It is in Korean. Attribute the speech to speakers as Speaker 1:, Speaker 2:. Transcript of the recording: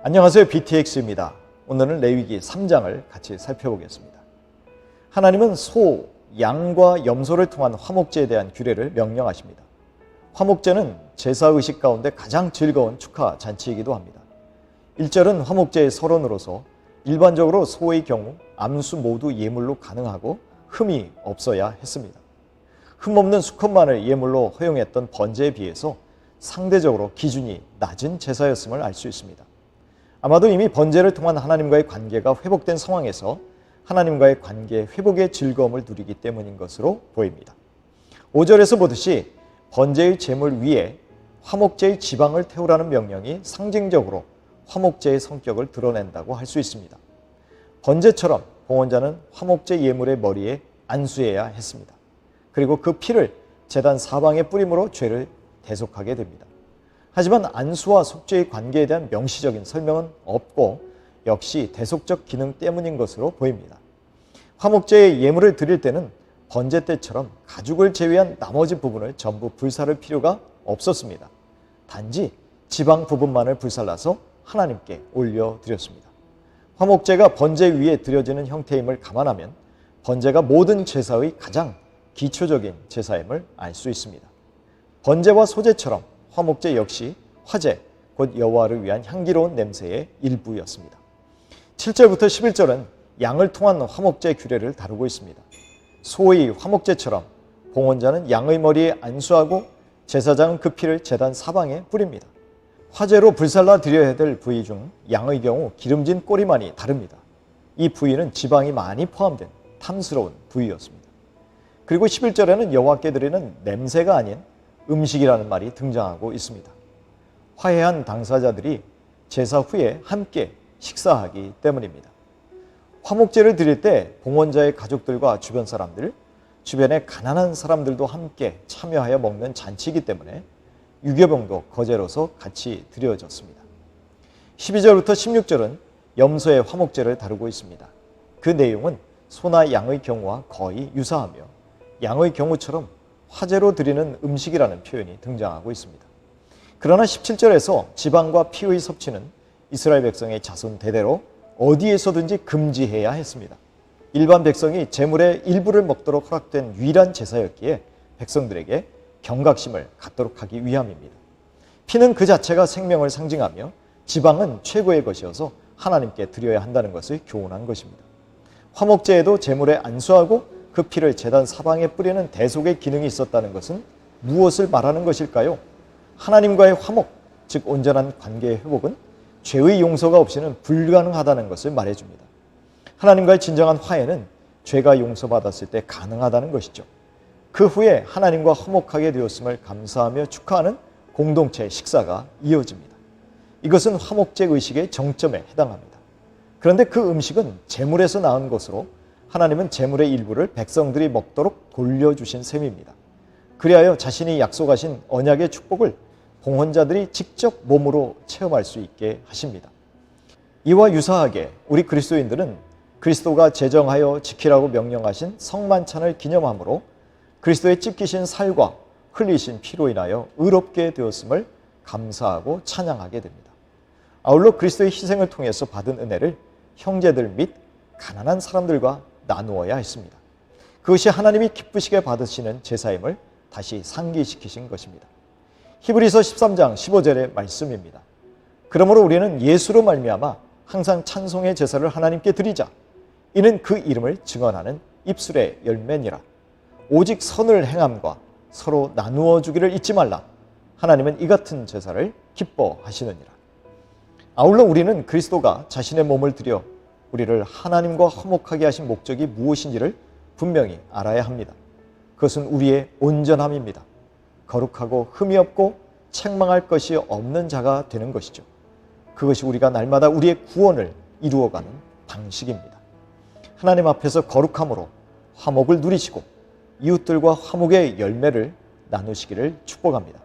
Speaker 1: 안녕하세요. BTX입니다. 오늘은 레위기 3장을 같이 살펴보겠습니다. 하나님은 소, 양과 염소를 통한 화목제에 대한 규례를 명령하십니다. 화목제는 제사 의식 가운데 가장 즐거운 축하 잔치이기도 합니다. 1절은 화목제의 서론으로서 일반적으로 소의 경우 암수 모두 예물로 가능하고 흠이 없어야 했습니다. 흠 없는 수컷만을 예물로 허용했던 번제에 비해서 상대적으로 기준이 낮은 제사였음을 알 수 있습니다. 아마도 이미 번제를 통한 하나님과의 관계가 회복된 상황에서 하나님과의 관계 회복의 즐거움을 누리기 때문인 것으로 보입니다. 5절에서 보듯이 번제의 제물 위에 화목제의 지방을 태우라는 명령이 상징적으로 화목제의 성격을 드러낸다고 할 수 있습니다. 번제처럼 봉헌자는 화목제 예물의 머리에 안수해야 했습니다. 그리고 그 피를 제단 사방에 뿌림으로 죄를 대속하게 됩니다. 하지만 안수와 속죄의 관계에 대한 명시적인 설명은 없고 역시 대속적 기능 때문인 것으로 보입니다. 화목제의 예물을 드릴 때는 번제 때처럼 가죽을 제외한 나머지 부분을 전부 불사를 필요가 없었습니다. 단지 지방 부분만을 불살라서 하나님께 올려드렸습니다. 화목제가 번제 위에 드려지는 형태임을 감안하면 번제가 모든 제사의 가장 기초적인 제사임을 알 수 있습니다. 번제와 소제처럼 화목제 역시 화제, 곧 여호와를 위한 향기로운 냄새의 일부였습니다. 7절부터 11절은 양을 통한 화목제 규례를 다루고 있습니다. 소의 화목제처럼 봉헌자는 양의 머리에 안수하고 제사장은 그 피를 제단 사방에 뿌립니다. 화제로 불살라 드려야 될 부위 중 양의 경우 기름진 꼬리만이 다릅니다. 이 부위는 지방이 많이 포함된 탐스러운 부위였습니다. 그리고 11절에는 여호와께 드리는 냄새가 아닌 음식이라는 말이 등장하고 있습니다. 화해한 당사자들이 제사 후에 함께 식사하기 때문입니다. 화목제를 드릴 때 봉헌자의 가족들과 주변 사람들, 주변의 가난한 사람들도 함께 참여하여 먹는 잔치이기 때문에 유교병도 거제로서 같이 드려졌습니다. 12절부터 16절은 염소의 화목제를 다루고 있습니다. 그 내용은 소나 양의 경우와 거의 유사하며 양의 경우처럼 화제로 드리는 음식이라는 표현이 등장하고 있습니다. 그러나 17절에서 지방과 피의 섭취는 이스라엘 백성의 자손 대대로 어디에서든지 금지해야 했습니다. 일반 백성이 재물의 일부를 먹도록 허락된 유일한 제사였기에 백성들에게 경각심을 갖도록 하기 위함입니다. 피는 그 자체가 생명을 상징하며 지방은 최고의 것이어서 하나님께 드려야 한다는 것을 교훈한 것입니다. 화목제에도 재물에 안수하고 그 피를 제단 사방에 뿌리는 대속의 기능이 있었다는 것은 무엇을 말하는 것일까요? 하나님과의 화목, 즉 온전한 관계의 회복은 죄의 용서가 없이는 불가능하다는 것을 말해줍니다. 하나님과의 진정한 화해는 죄가 용서받았을 때 가능하다는 것이죠. 그 후에 하나님과 화목하게 되었음을 감사하며 축하하는 공동체 식사가 이어집니다. 이것은 화목제 의식의 정점에 해당합니다. 그런데 그 음식은 재물에서 나온 것으로 하나님은 재물의 일부를 백성들이 먹도록 돌려주신 셈입니다. 그리하여 자신이 약속하신 언약의 축복을 봉헌자들이 직접 몸으로 체험할 수 있게 하십니다. 이와 유사하게 우리 그리스도인들은 그리스도가 제정하여 지키라고 명령하신 성만찬을 기념함으로 그리스도의 찢기신 살과 흘리신 피로 인하여 의롭게 되었음을 감사하고 찬양하게 됩니다. 아울러 그리스도의 희생을 통해서 받은 은혜를 형제들 및 가난한 사람들과 나누어야 했습니다. 그것이 하나님이 기쁘시게 받으시는 제사임을 다시 상기시키신 것입니다. 히브리서 13장 15절의 말씀입니다. 그러므로 우리는 예수로 말미암아 항상 찬송의 제사를 하나님께 드리자. 이는 그 이름을 증언하는 입술의 열매니라. 오직 선을 행함과 서로 나누어 주기를 잊지 말라. 하나님은 이 같은 제사를 기뻐하시느니라. 아울러 우리는 그리스도가 자신의 몸을 들여 우리를 하나님과 화목하게 하신 목적이 무엇인지를 분명히 알아야 합니다. 그것은 우리의 온전함입니다. 거룩하고 흠이 없고 책망할 것이 없는 자가 되는 것이죠. 그것이 우리가 날마다 우리의 구원을 이루어가는 방식입니다. 하나님 앞에서 거룩함으로 화목을 누리시고 이웃들과 화목의 열매를 나누시기를 축복합니다.